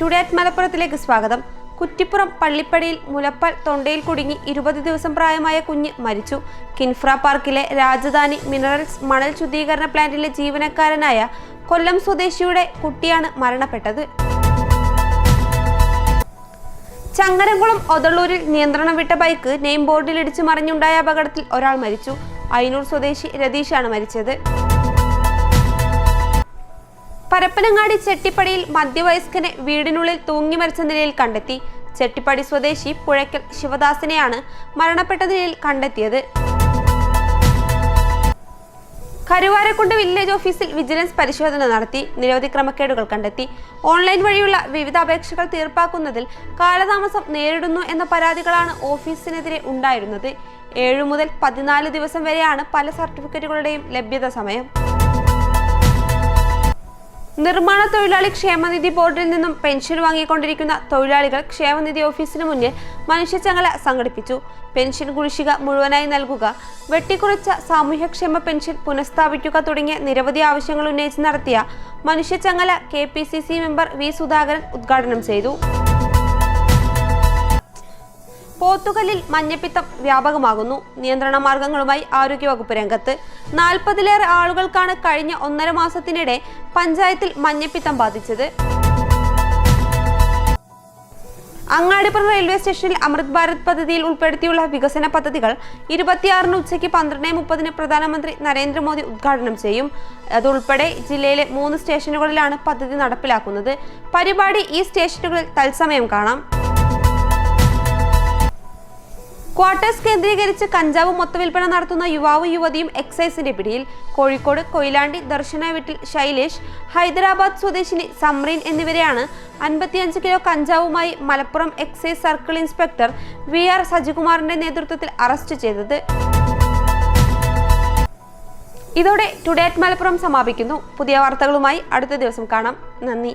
Today at മലപ്പുറത്തിലേക്ക് സ്വാഗതം. കുറ്റിപ്പുറം പള്ളിപ്പടിയിൽ മുലപ്പൽ തൊണ്ടയിൽ കുടുങ്ങി ഇരുപത് ദിവസം പ്രായമായ കുഞ്ഞ് മരിച്ചു. കിൻഫ്ര പാർക്കിലെ രാജധാനി മിനറൽസ് മണൽ ശുദ്ധീകരണ പ്ലാന്റിലെ ജീവനക്കാരനായ കൊല്ലം സ്വദേശിയുടെ കുട്ടിയാണ് മരണപ്പെട്ടത്. ചങ്ങരംകുളം ഒതളൂരിൽ നിയന്ത്രണം വിട്ട ബൈക്ക് നെയിം ഇടിച്ചു മറിഞ്ഞുണ്ടായ അപകടത്തിൽ ഒരാൾ മരിച്ചു. അയിനൂർ സ്വദേശി രതീഷാണ് മരിച്ചത്. പരപ്പനങ്ങാടി ചെട്ടിപ്പടിയിൽ മധ്യവയസ്കനെ വീടിനുള്ളിൽ തൂങ്ങി മരിച്ച നിലയിൽ കണ്ടെത്തി. ചെട്ടിപ്പടി സ്വദേശി പുഴയ്ക്കൽ ശിവദാസിനെയാണ് മരണപ്പെട്ട നിലയിൽ കണ്ടെത്തിയത്. കരുവാരക്കുണ്ട് വില്ലേജ് ഓഫീസിൽ വിജിലൻസ് പരിശോധന നടത്തി. നിരവധി ക്രമക്കേടുകൾ കണ്ടെത്തി. ഓൺലൈൻ വഴിയുള്ള വിവിധ അപേക്ഷകൾ തീർപ്പാക്കുന്നതിൽ കാലതാമസം നേരിടുന്നു എന്ന പരാതികളാണ് ഓഫീസിനെതിരെ ഉണ്ടായിരുന്നത്. ഏഴു മുതൽ പതിനാല് ദിവസം വരെയാണ് പല സർട്ടിഫിക്കറ്റുകളുടെയും ലഭ്യത സമയം. നിർമ്മാണ തൊഴിലാളി ക്ഷേമനിധി ബോർഡിൽ നിന്നും പെൻഷൻ വാങ്ങിക്കൊണ്ടിരിക്കുന്ന തൊഴിലാളികൾ ക്ഷേമനിധി ഓഫീസിന് മുന്നിൽ മനുഷ്യച്ചങ്ങല സംഘടിപ്പിച്ചു. പെൻഷൻ കുടിശ്ശിക മുഴുവനായി നൽകുക വെട്ടിക്കുറച്ച സാമൂഹ്യക്ഷേമ പെൻഷൻ പുനഃസ്ഥാപിക്കുക തുടങ്ങിയ നിരവധി ആവശ്യങ്ങൾ ഉന്നയിച്ച് നടത്തിയ മനുഷ്യച്ചങ്ങല കെ മെമ്പർ വി സുധാകരൻ ഉദ്ഘാടനം ചെയ്തു. പോത്തുകല്ലിൽ മഞ്ഞപ്പിത്തം വ്യാപകമാകുന്നു. നിയന്ത്രണ മാർഗങ്ങളുമായി ആരോഗ്യവകുപ്പ് രംഗത്ത് നാൽപ്പതിലേറെ ആളുകൾക്കാണ് കഴിഞ്ഞ ഒന്നര മാസത്തിനിടെ പഞ്ചായത്തിൽ മഞ്ഞപ്പിത്തം ബാധിച്ചത്. അങ്ങാടിപ്പുറം റെയിൽവേ സ്റ്റേഷനിൽ അമൃത് ഭാരത് പദ്ധതിയിൽ ഉൾപ്പെടുത്തിയുള്ള വികസന പദ്ധതികൾ ഇരുപത്തിയാറിന് ഉച്ചയ്ക്ക് പന്ത്രണ്ട് മുപ്പതിന് പ്രധാനമന്ത്രി നരേന്ദ്രമോദി ഉദ്ഘാടനം ചെയ്യും. അതുൾപ്പെടെ ജില്ലയിലെ മൂന്ന് സ്റ്റേഷനുകളിലാണ് പദ്ധതി നടപ്പിലാക്കുന്നത്. പരിപാടി ഈ സ്റ്റേഷനുകളിൽ തത്സമയം കാണാം. ക്വാർട്ടേഴ്സ് കേന്ദ്രീകരിച്ച് കഞ്ചാവ് മൊത്തവിൽപ്പന നടത്തുന്ന യുവാവ് യുവതിയും എക്സൈസിന്റെ പിടിയിൽ. കോഴിക്കോട് കൊയിലാണ്ടി ദർശന വീട്ടിൽ ശൈലേഷ് ഹൈദരാബാദ് സ്വദേശിനി സമ്രീൻ എന്നിവരെയാണ് അൻപത്തിയഞ്ച് കിലോ കഞ്ചാവുമായി Malappuram excise circle inspector V R സജികുമാറിന്റെ നേതൃത്വത്തിൽ അറസ്റ്റ് ചെയ്തത്. ഇതോടെ ടുഡേ അറ്റ് മലപ്പുറം സമാപിക്കുന്നു. പുതിയ വാർത്തകളുമായി അടുത്ത ദിവസം കാണാം. നന്ദി.